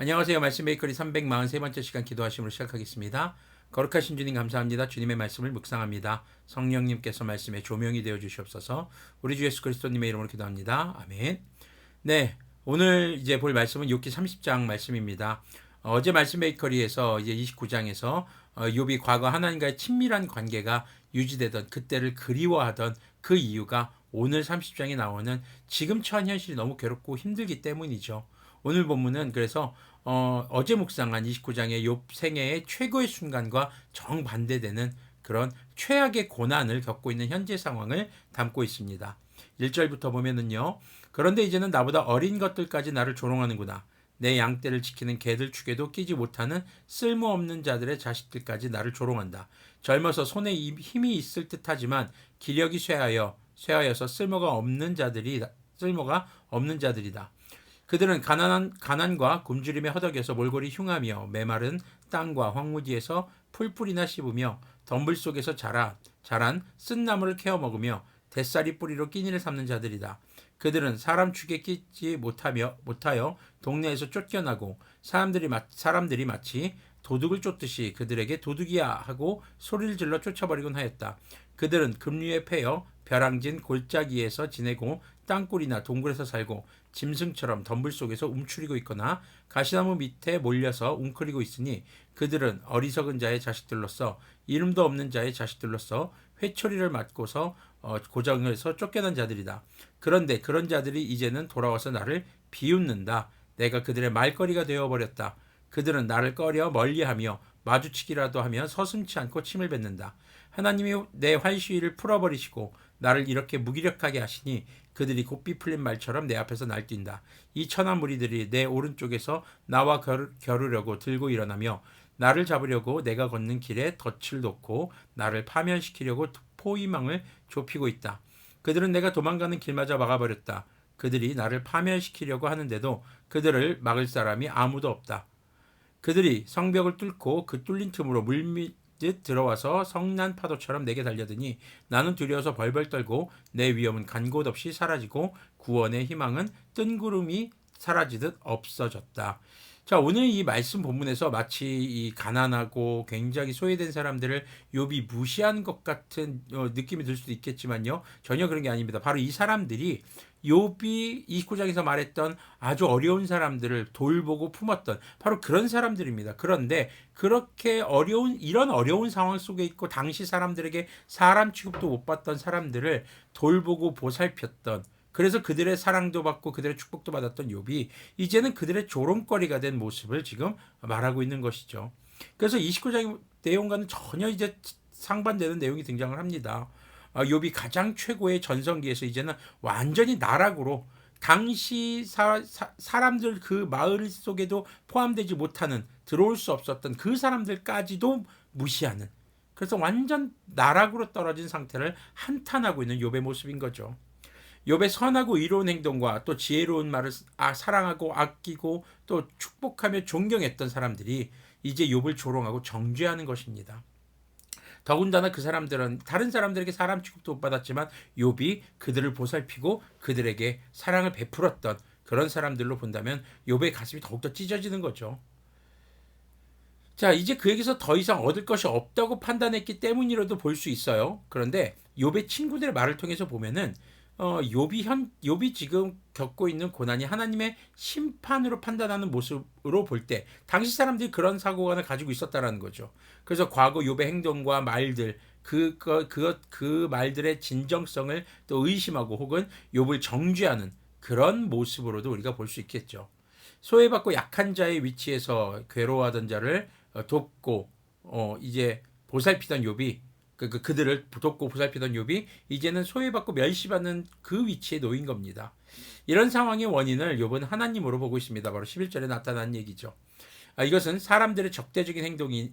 안녕하세요. 말씀 메이커리 343번째 시간 기도하심으로 시작하겠습니다. 거룩하신 주님 감사합니다. 주님의 말씀을 묵상합니다. 성령님께서 말씀에 조명이 되어 주시옵소서. 우리 주 예수 그리스도님의 이름으로 기도합니다. 아멘. 네. 오늘 이제 볼 말씀은 욥기 30장 말씀입니다. 어, 어제 말씀 메이커리에서 이제 29장에서 어, 욥이 과거 하나님과의 친밀한 관계가 유지되던 그때를 그리워하던 그 이유가 오늘 30장에 나오는 지금 처한 현실이 너무 괴롭고 힘들기 때문이죠. 오늘 본문은 그래서 어, 어제 묵상한 29장의 욥 생애의 최고의 순간과 정반대되는 그런 최악의 고난을 겪고 있는 현재 상황을 담고 있습니다. 1절부터 보면은요. 그런데 이제는 나보다 어린 것들까지 나를 조롱하는구나. 내 양떼를 지키는 개들 축에도 끼지 못하는 쓸모없는 자들의 자식들까지 나를 조롱한다. 젊어서 손에 힘이 있을 듯하지만 기력이 쇠하여 쇠하여서 쓸모가 없는 자들이 쓸모가 없는 자들이다. 그들은 가난한 가난과 굶주림에 허덕여서 몰골이 흉하며 메마른 땅과 황무지에서 풀뿌리나 씹으며 덤불 속에서 자라 자란 쓴 나무를 캐어 먹으며 대쌀이 뿌리로 끼니를 삼는 자들이다. 그들은 사람 축에 끼지 못하며 못하여 동네에서 쫓겨나고 사람들이 마, 사람들이 마치 도둑을 쫓듯이 그들에게 도둑이야 하고 소리를 질러 쫓아버리곤 하였다. 그들은 급류에 패여 벼랑진 골짜기에서 지내고 땅굴이나 동굴에서 살고 짐승처럼 덤불 속에서 움츠리고 있거나 가시나무 밑에 몰려서 웅크리고 있으니 그들은 어리석은 자의 자식들로서 이름도 없는 자의 자식들로서 회초리를 맞고서 어, 고정에서 쫓겨난 자들이다. 그런데 그런 자들이 이제는 돌아와서 나를 비웃는다. 내가 그들의 말거리가 되어버렸다. 그들은 나를 꺼려 멀리하며 마주치기라도 하면 서슴치 않고 침을 뱉는다. 하나님이 내 활시위를 풀어버리시고 나를 이렇게 무기력하게 하시니 그들이 곱비 풀린 말처럼 내 앞에서 날뛴다. 이 천한 무리들이 내 오른쪽에서 나와 겨루려고 들고 일어나며 나를 잡으려고 내가 걷는 길에 덫을 놓고 나를 파면시키려고 포위망을 좁히고 있다. 그들은 내가 도망가는 길마저 막아버렸다. 그들이 나를 파면시키려고 하는데도 그들을 막을 사람이 아무도 없다. 그들이 성벽을 뚫고 그 뚫린 틈으로 물밑 듯 들어와서 성난 파도처럼 내게 달려드니 나는 두려워서 벌벌 떨고 내 위험은 간 곳 없이 사라지고 구원의 희망은 뜬구름이 사라지듯 없어졌다. 자, 오늘 이 말씀 본문에서 마치 이 가난하고 굉장히 소외된 사람들을 욥이 무시한 것 같은 어, 느낌이 들 수도 있겠지만요. 전혀 그런 게 아닙니다. 바로 이 사람들이 욥이 29장에서 말했던 아주 어려운 사람들을 돌보고 품었던 바로 그런 사람들입니다. 그런데 그렇게 어려운 이런 어려운 상황 속에 있고 당시 사람들에게 사람 취급도 못 받던 사람들을 돌보고 보살폈던 그래서 그들의 사랑도 받고 그들의 축복도 받았던 욥이 이제는 그들의 조롱거리가 된 모습을 지금 말하고 있는 것이죠. 그래서 29장 내용과는 전혀 이제 상반되는 내용이 등장을 합니다. 아, 욥이 가장 최고의 전성기에서 이제는 완전히 나락으로 당시 사, 사, 사 람들 그 마을 속에도 포함되지 못하는 들어올 수 없었던 그 사람들까지도 무시하는 그래서 완전 나락으로 떨어진 상태를 한탄하고 있는 욥의 모습인 거죠. 욥의 선하고 이로운 행동과 또 지혜로운 말을 아, 사랑하고 아끼고 또 축복하며 존경했던 사람들이 이제 욥을 조롱하고 정죄하는 것입니다. 더군다나 그 사람들은 다른 사람들에게 사람 취급도 못 받았지만 욥이 그들을 보살피고 그들에게 사랑을 베풀었던 그런 사람들로 본다면 욥의 가슴이 더욱더 찢어지는 거죠. 자, 이제 그에게서 더 이상 얻을 것이 없다고 판단했기 때문이라도 볼 수 있어요. 그런데 욥의 친구들의 말을 통해서 보면은 어, 욥이 현 욥이 지금 겪고 있는 고난이 하나님의 심판으로 판단하는 모습으로 볼 때 당시 사람들이 그런 사고관을 가지고 있었다라는 거죠. 그래서 과거 욥의 행동과 말들 그 그 그, 그 말들의 진정성을 또 의심하고 혹은 욥을 정죄하는 그런 모습으로도 우리가 볼 수 있겠죠. 소외받고 약한 자의 위치에서 괴로워하던 자를 어, 돕고 어 이제 보살피던 욥이 그, 그, 그들을 돕고 보살피던 욥이 이제는 소외받고 멸시받는 그 위치에 놓인 겁니다. 이런 상황의 원인을 욥은 하나님으로 보고 있습니다. 바로 11절에 나타난 얘기죠. 아, 이것은 사람들의 적대적인 행동이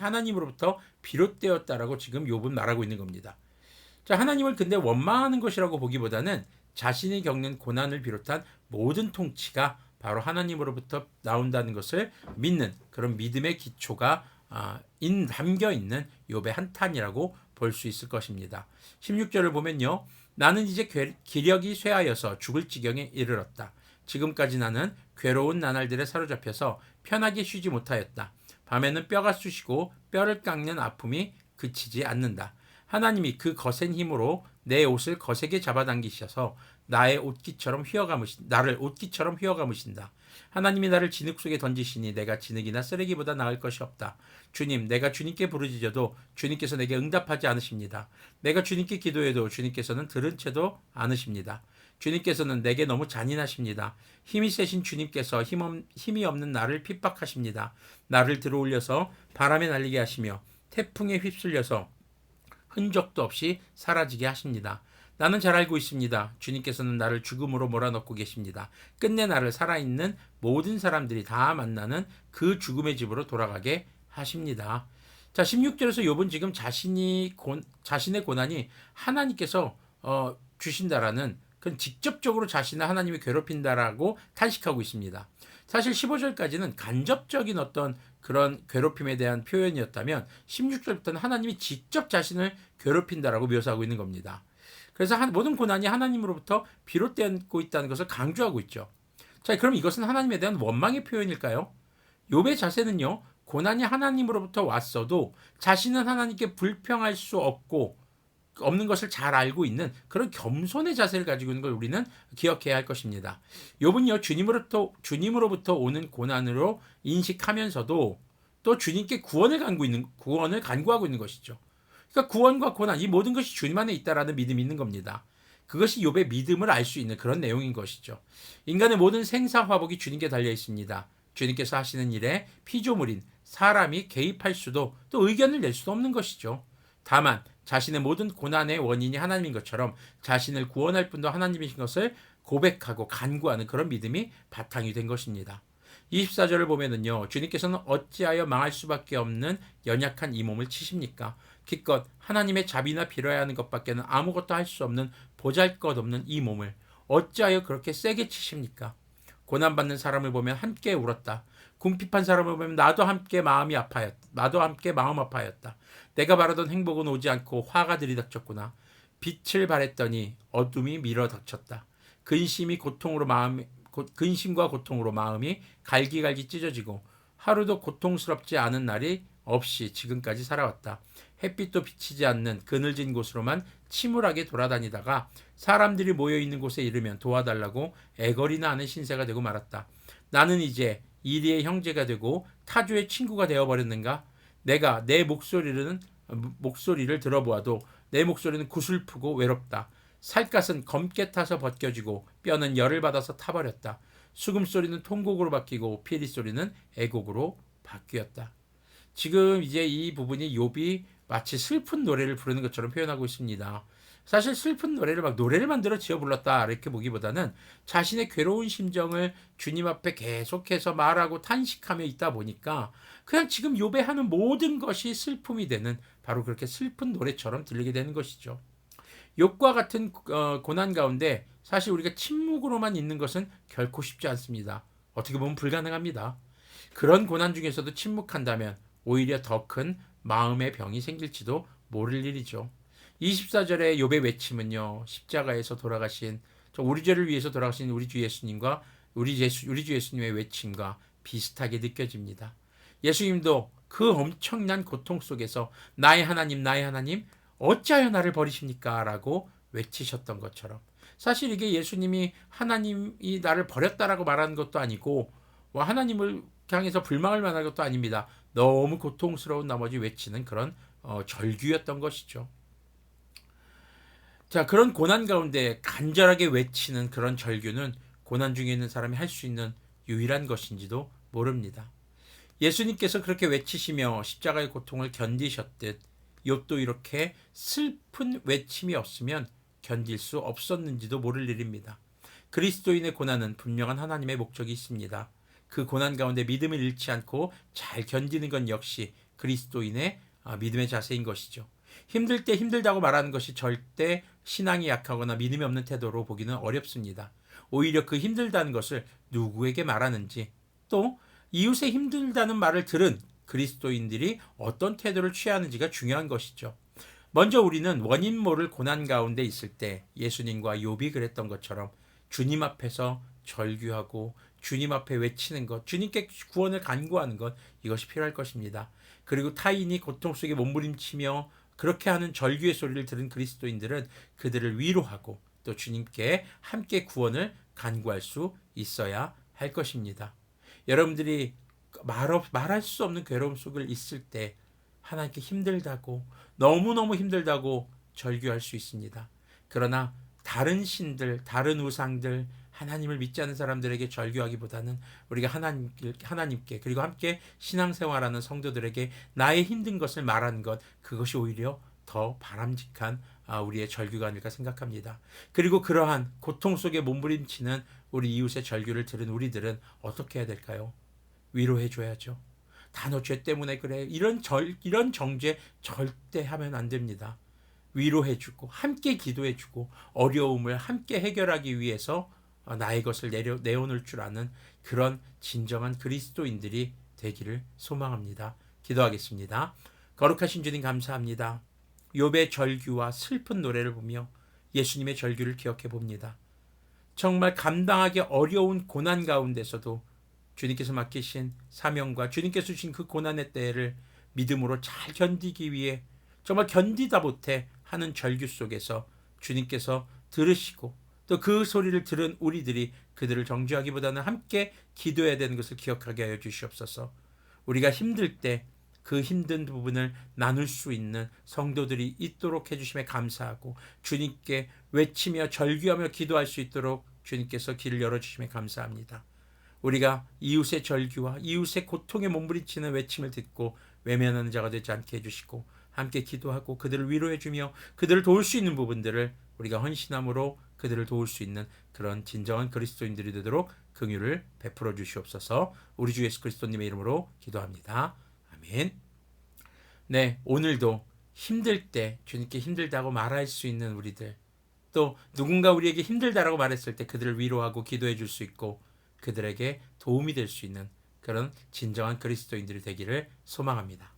하나님으로부터 비롯되었다라고 지금 욥은 말하고 있는 겁니다. 자, 하나님을 근데 원망하는 것이라고 보기보다는 자신이 겪는 고난을 비롯한 모든 통치가 바로 하나님으로부터 나온다는 것을 믿는 그런 믿음의 기초가 아, 인 담겨 있는 욥의 한탄이라고 볼 수 있을 것입니다. 16절을 보면요. 나는 이제 기력이 쇠하여서 죽을 지경에 이르렀다. 지금까지 나는 괴로운 나날들에 사로잡혀서 편하게 쉬지 못하였다. 밤에는 뼈가 쑤시고 뼈를 깎는 아픔이 그치지 않는다. 하나님이 그 거센 힘으로 내 옷을 거세게 잡아당기셔서 나의 옷깃처럼 휘어감으신 나를 옷깃처럼 휘어감으신다. 하나님이 나를 진흙 속에 던지시니 내가 진흙이나 쓰레기보다 나을 것이 없다. 주님, 내가 주님께 부르짖어도 주님께서 내게 응답하지 않으십니다. 내가 주님께 기도해도 주님께서는 들은 채도 않으십니다. 주님께서는 내게 너무 잔인하십니다. 힘이 세신 주님께서 힘, 힘이 없는 나를 핍박하십니다. 나를 들어올려서 바람에 날리게 하시며 태풍에 휩쓸려서 흔적도 없이 사라지게 하십니다. 나는 잘 알고 있습니다. 주님께서는 나를 죽음으로 몰아넣고 계십니다. 끝내 나를 살아있는 모든 사람들이 다 만나는 그 죽음의 집으로 돌아가게 하십니다. 자, 16절에서 욥은 지금 자신이 고, 자신의 고난이 하나님께서 어, 주신다라는 그건 직접적으로 자신을 하나님이 괴롭힌다라고 탄식하고 있습니다. 사실 15절까지는 간접적인 어떤 그런 괴롭힘에 대한 표현이었다면 16절부터는 하나님이 직접 자신을 괴롭힌다라고 묘사하고 있는 겁니다. 그래서 모든 고난이 하나님으로부터 비롯되고 있다는 것을 강조하고 있죠. 자, 그럼 이것은 하나님에 대한 원망의 표현일까요? 욥의 자세는요. 고난이 하나님으로부터 왔어도 자신은 하나님께 불평할 수 없고 없는 것을 잘 알고 있는 그런 겸손의 자세를 가지고 있는 걸 우리는 기억해야 할 것입니다. 욥은요 주님으로부터 주님으로부터 오는 고난으로 인식하면서도 또 주님께 구원을 간구 있는 구원을 간구하고 있는 것이죠. 그러니까 구원과 고난 이 모든 것이 주님 안에 있다라는 믿음이 있는 겁니다. 그것이 욥의 믿음을 알 수 있는 그런 내용인 것이죠. 인간의 모든 생사 화복이 주님께 달려 있습니다. 주님께서 하시는 일에 피조물인 사람이 개입할 수도 또 의견을 낼 수도 없는 것이죠. 다만 자신의 모든 고난의 원인이 하나님인 것처럼 자신을 구원할 분도 하나님이신 것을 고백하고 간구하는 그런 믿음이 바탕이 된 것입니다. 24절을 보면은요, 주님께서는 어찌하여 망할 수밖에 없는 연약한 이 몸을 치십니까? 기껏 하나님의 자비나 빌어야 하는 것밖에는 아무것도 할 수 없는 보잘 것 없는 이 몸을 어찌하여 그렇게 세게 치십니까? 고난받는 사람을 보면 함께 울었다. 궁핍한 사람을 보면 나도 함께 마음이 아파였다. 나도 함께 마음 아파였다. 내가 바라던 행복은 오지 않고 화가 들이닥쳤구나. 빛을 바랬더니 어둠이 밀어닥쳤다. 근심이 고통으로 마음 근심과 고통으로 마음이 갈기갈기 찢어지고 하루도 고통스럽지 않은 날이 없이 지금까지 살아왔다. 햇빛도 비치지 않는 그늘진 곳으로만 침울하게 돌아다니다가 사람들이 모여 있는 곳에 이르면 도와달라고 애걸이나 하는 신세가 되고 말았다. 나는 이제 이리의 형제가 되고 타주의 친구가 되어 버렸는가? 내가 내 목소리는 목소리를 들어보아도 내 목소리는 구슬프고 외롭다. 살갗은 검게 타서 벗겨지고 뼈는 열을 받아서 타버렸다. 수금 소리는 통곡으로 바뀌고 피리 소리는 애곡으로 바뀌었다. 지금 이제 이 부분이 욥이 마치 슬픈 노래를 부르는 것처럼 표현하고 있습니다. 사실 슬픈 노래를 막 노래를 만들어 지어 불렀다 이렇게 보기보다는 자신의 괴로운 심정을 주님 앞에 계속해서 말하고 탄식하며 있다 보니까 그냥 지금 요배 하는 모든 것이 슬픔이 되는 바로 그렇게 슬픈 노래처럼 들리게 되는 것이죠. 욕과 같은 어, 고난 가운데 사실 우리가 침묵으로만 있는 것은 결코 쉽지 않습니다. 어떻게 보면 불가능합니다. 그런 고난 중에서도 침묵한다면 오히려 더 큰 마음의 병이 생길지도 모를 일이죠. 24절의 욥의 외침은요. 십자가에서 돌아가신 우리 죄를 위해서 돌아가신 우리 주 예수님과 우리 예수 우리 주 예수님의 외침과 비슷하게 느껴집니다. 예수님도 그 엄청난 고통 속에서 나의 하나님 나의 하나님 어찌하여 나를 버리십니까? 라고 외치셨던 것처럼 사실 이게 예수님이 하나님이 나를 버렸다라고 말하는 것도 아니고 뭐 하나님을 향해서 불망을 만한 것도 아닙니다. 너무 고통스러운 나머지 외치는 그런 어, 절규였던 것이죠. 자, 그런 고난 가운데 간절하게 외치는 그런 절규는 고난 중에 있는 사람이 할 수 있는 유일한 것인지도 모릅니다. 예수님께서 그렇게 외치시며 십자가의 고통을 견디셨듯 욥도 이렇게 슬픈 외침이 없으면 견딜 수 없었는지도 모를 일입니다. 그리스도인의 고난은 분명한 하나님의 목적이 있습니다. 그 고난 가운데 믿음을 잃지 않고 잘 견디는 건 역시 그리스도인의 아, 믿음의 자세인 것이죠. 힘들 때 힘들다고 말하는 것이 절대 신앙이 약하거나 믿음이 없는 태도로 보기는 어렵습니다. 오히려 그 힘들다는 것을 누구에게 말하는지 또 이웃의 힘들다는 말을 들은 그리스도인들이 어떤 태도를 취하는지가 중요한 것이죠. 먼저 우리는 원인 모를 고난 가운데 있을 때 예수님과 욥이 그랬던 것처럼 주님 앞에서 절규하고 주님 앞에 외치는 것, 주님께 구원을 간구하는 것 이것이 필요할 것입니다. 그리고 타인이 고통 속에 몸부림치며 그렇게 하는 절규의 소리를 들은 그리스도인들은 그들을 위로하고 또 주님께 함께 구원을 간구할 수 있어야 할 것입니다. 여러분들이 말 없, 말할 수 없는 괴로움 속을 있을 때 하나님께 힘들다고 너무너무 힘들다고 절규할 수 있습니다. 그러나 다른 신들, 다른 우상들, 하나님을 믿지 않는 사람들에게 절규하기보다는 우리가 하나님, 하나님께 그리고 함께 신앙생활하는 성도들에게 나의 힘든 것을 말하는 것 그것이 오히려 더 바람직한 아, 우리의 절규가 아닐까 생각합니다. 그리고 그러한 고통 속에 몸부림치는 우리 이웃의 절규를 들은 우리들은 어떻게 해야 될까요? 위로해 줘야죠. 다너죄 때문에 그래. 이런 절 이런 정죄 절대 하면 안 됩니다. 위로해 주고 함께 기도해 주고 어려움을 함께 해결하기 위해서 어, 나의 것을 내려 내어놓을 줄 아는 그런 진정한 그리스도인들이 되기를 소망합니다. 기도하겠습니다. 거룩하신 주님 감사합니다. 욥의 절규와 슬픈 노래를 보며 예수님의 절규를 기억해 봅니다. 정말 감당하기 어려운 고난 가운데서도 주님께서 맡기신 사명과 주님께서 주신 그 고난의 때를 믿음으로 잘 견디기 위해 정말 견디다 못해 하는 절규 속에서 주님께서 들으시고 또 그 소리를 들은 우리들이 그들을 정죄하기보다는 함께 기도해야 되는 것을 기억하게 하여 주시옵소서. 우리가 힘들 때 그 힘든 부분을 나눌 수 있는 성도들이 있도록 해주심에 감사하고 주님께 외치며 절규하며 기도할 수 있도록 주님께서 길을 열어주심에 감사합니다. 우리가 이웃의 절규와 이웃의 고통에 몸부림치는 외침을 듣고 외면하는 자가 되지 않게 해주시고 함께 기도하고 그들을 위로해주며 그들을 도울 수 있는 부분들을 우리가 헌신함으로 그들을 도울 수 있는 그런 진정한 그리스도인들이 되도록 긍휼을 베풀어 주시옵소서. 우리 주 예수 그리스도님의 이름으로 기도합니다. 아멘. 네, 오늘도 힘들 때 주님께 힘들다고 말할 수 있는 우리들 또 누군가 우리에게 힘들다라고 말했을 때 그들을 위로하고 기도해 줄 수 있고 그들에게 도움이 될 수 있는 그런 진정한 그리스도인들이 되기를 소망합니다.